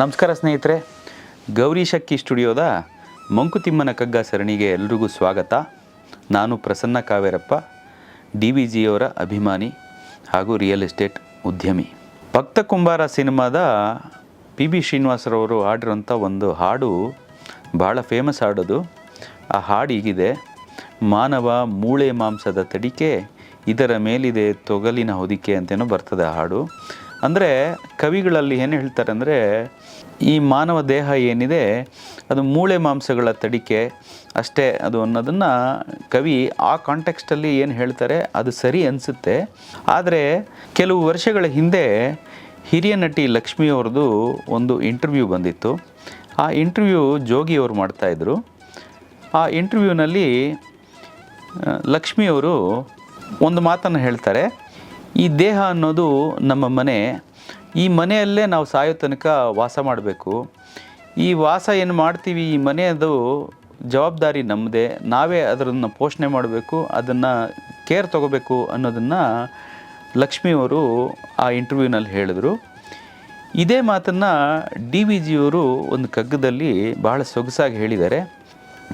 ನಮಸ್ಕಾರ ಸ್ನೇಹಿತರೆ, ಗೌರಿ ಶಕ್ಕಿ ಸ್ಟುಡಿಯೋದ ಮಂಕುತಿಮ್ಮನ ಕಗ್ಗ ಸರಣಿಗೆ ಎಲ್ರಿಗೂ ಸ್ವಾಗತ. ನಾನು ಪ್ರಸನ್ನ ಕಾವೇರಪ್ಪ, ಡಿ ವಿ ಜಿಯವರ ಅಭಿಮಾನಿ ಹಾಗೂ ರಿಯಲ್ ಎಸ್ಟೇಟ್ ಉದ್ಯಮಿ. ಭಕ್ತ ಕುಂಬಾರ ಸಿನಿಮಾದ ಪಿ ಬಿ ಶ್ರೀನಿವಾಸರವರು ಹಾಡಿರೋಂಥ ಒಂದು ಹಾಡು ಭಾಳ ಫೇಮಸ್ ಹಾಡೋದು. ಆ ಹಾಡು ಹೀಗಿದೆ, ಮಾನವ ಮೂಳೆ ಮಾಂಸದ ತಡಿಕೆ, ಇದರ ಮೇಲಿದೆ ತೊಗಲಿನ ಹೊದಿಕೆ ಅಂತೇನೋ ಬರ್ತದೆ ಆ ಹಾಡು. ಅಂದರೆ ಕವಿಗಳಲ್ಲಿ ಏನು ಹೇಳ್ತಾರೆ ಅಂದರೆ ಈ ಮಾನವ ದೇಹ ಏನಿದೆ, ಅದು ಮೂಳೆ ಮಾಂಸಗಳ ತಡಿಕೆ ಅಷ್ಟೇ ಅದು ಅನ್ನೋದನ್ನು ಕವಿ ಆ ಕಾಂಟೆಕ್ಸ್ಟಲ್ಲಿ ಏನು ಹೇಳ್ತಾರೆ, ಅದು ಸರಿ ಅನಿಸುತ್ತೆ. ಆದರೆ ಕೆಲವು ವರ್ಷಗಳ ಹಿಂದೆ ಹಿರಿಯ ನಟಿ ಲಕ್ಷ್ಮಿಯವ್ರದ್ದು ಒಂದು ಇಂಟರ್ವ್ಯೂ ಬಂದಿತ್ತು. ಆ ಇಂಟರ್ವ್ಯೂ ಜೋಗಿಯವರು ಮಾಡ್ತಾಯಿದ್ರು ಆ ಇಂಟರ್ವ್ಯೂನಲ್ಲಿ ಲಕ್ಷ್ಮಿಯವರು ಒಂದು ಮಾತನ್ನು ಹೇಳ್ತಾರೆ. ಈ ದೇಹ ಅನ್ನೋದು ನಮ್ಮ ಮನೆ. ಈ ಮನೆಯಲ್ಲೇ ನಾವು ಸಾಯೋ ತನಕ ವಾಸ ಮಾಡಬೇಕು. ಈ ವಾಸ ಏನು ಮಾಡ್ತೀವಿ, ಈ ಮನೆಯದು ಜವಾಬ್ದಾರಿ ನಮ್ಮದೇ ನಾವೇ ಅದರನ್ನು ಪೋಷಣೆ ಮಾಡಬೇಕು, ಅದನ್ನು ಕೇರ್ ತಗೋಬೇಕು ಅನ್ನೋದನ್ನು ಲಕ್ಷ್ಮಿಯವರು ಆ ಇಂಟರ್ವ್ಯೂನಲ್ಲಿ ಹೇಳಿದರು. ಇದೇ ಮಾತನ್ನು ಡಿ ವಿ ಜಿಯವರು ಒಂದು ಕಗ್ಗದಲ್ಲಿ ಬಹಳ ಸೊಗಸಾಗಿ ಹೇಳಿದ್ದಾರೆ.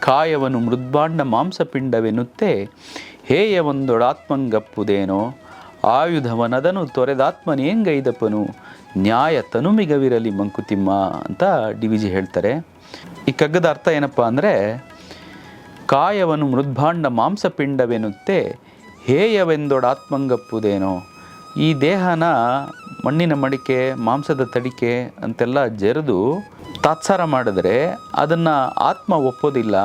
ಕಾಯವನ್ನು ಮೃದ್ಭಾಂಡ ಮಾಂಸಪಿಂಡವೆನ್ನುತ್ತೆ ಹೇಯ ಒಂದೊಡಾತ್ಮಂಗಪ್ಪುದೇನೋ ಆಯುಧವನದನು ತೊರೆದಾತ್ಮನೇಂಗೈದಪ್ಪನು ನ್ಯಾಯ ತನುಮಿಗವಿರಲಿ ಮಂಕುತಿಮ್ಮ ಅಂತ ಡಿ ವಿ ಜಿ ಹೇಳ್ತಾರೆ. ಈ ಕಗ್ಗದ ಅರ್ಥ ಏನಪ್ಪ ಅಂದರೆ, ಕಾಯವನು ಮೃದ್ಭಾಂಡ ಮಾಂಸಪಿಂಡವೆನ್ನುತ್ತೆ ಹೇಯವೆಂದೊಡಾತ್ಮಂಗಪ್ಪುದೇನೋ ಈ ದೇಹನ ಮಣ್ಣಿನ ಮಡಿಕೆ, ಮಾಂಸದ ತಡಿಕೆ ಅಂತೆಲ್ಲ ಜರಿದು ತಾತ್ಸಾರ ಮಾಡಿದ್ರೆ ಅದನ್ನು ಆತ್ಮ ಒಪ್ಪೋದಿಲ್ಲ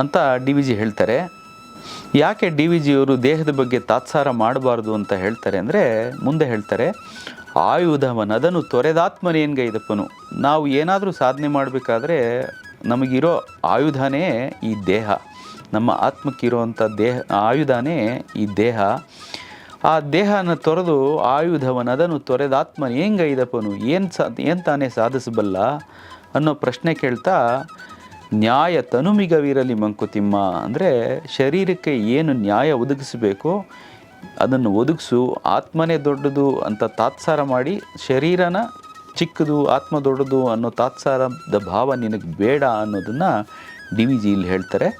ಅಂತ ಡಿ ವಿ ಜಿ ಹೇಳ್ತಾರೆ. ಯಾಕೆ ಡಿ ವಿ ಜಿಯವರು ದೇಹದ ಬಗ್ಗೆ ತಾತ್ಸಾರ ಮಾಡಬಾರ್ದು ಅಂತ ಹೇಳ್ತಾರೆ ಅಂದರೆ, ಮುಂದೆ ಹೇಳ್ತಾರೆ ಆಯುಧವನದನು ತೊರೆದಾತ್ಮನೇನ್ಗೈದಪ್ಪನು ನಾವು ಏನಾದರೂ ಸಾಧನೆ ಮಾಡಬೇಕಾದ್ರೆ ನಮಗಿರೋ ಆಯುಧನೇ ಈ ದೇಹ. ನಮ್ಮ ಆತ್ಮಕ್ಕಿರುವಂಥ ದೇಹ, ಆಯುಧನೇ ಈ ದೇಹ. ಆ ದೇಹನ ತೊರೆದು ಆಯುಧವನದನು ತೊರೆದಾತ್ಮನ ಹೆಂಗೈದಪ್ಪನು ಏನು ಸಾ, ಏನು ತಾನೇ ಸಾಧಿಸಬಲ್ಲ ಅನ್ನೋ ಪ್ರಶ್ನೆ ಕೇಳ್ತಾ ನ್ಯಾಯ ತನುಮಿಗವಿರಲಿ ಮಂಕುತಿಮ್ಮ. ಅಂದರೆ ಶರೀರಕ್ಕೆ ಏನು ನ್ಯಾಯ ಒದಗಿಸಬೇಕು, ಅದನ್ನು ಒದಗಿಸು, ಆತ್ಮನೇ ದೊಡ್ಡದು ಅಂತ ತಾತ್ಸಾರ ಮಾಡಿ, ಶರೀರನ ಚಿಕ್ಕದು, ಆತ್ಮ ದೊಡ್ಡದು ಅನ್ನೋ ತಾತ್ಸಾರದ ಭಾವ ನಿನಗೆ ಬೇಡ ಅನ್ನೋದನ್ನು ಡಿ ವಿ ಜಿ ಇಲ್ಲಿ ಹೇಳ್ತಾರೆ.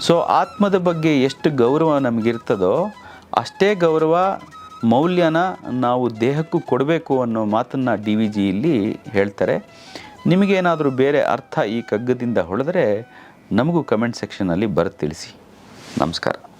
ಸೊ, ಆತ್ಮದ ಬಗ್ಗೆ ಎಷ್ಟು ಗೌರವ ನಮಗಿರ್ತದೋ, ಅಷ್ಟೇ ಗೌರವ ಮೌಲ್ಯನ ನಾವು ದೇಹಕ್ಕೂ ಕೊಡಬೇಕು ಅನ್ನೋ ಮಾತನ್ನು ಡಿ ವಿ ಜಿ ಇಲ್ಲಿ ಹೇಳ್ತಾರೆ. ನಿಮಗೇನಾದರೂ ಬೇರೆ ಅರ್ಥ ಈ ಕಗ್ಗದಿಂದ ಹೊಳೆದರೆ ನಮಗೂ ಕಮೆಂಟ್ ಸೆಕ್ಷನಲ್ಲಿ ಬರೆದು ತಿಳಿಸಿ. ನಮಸ್ಕಾರ.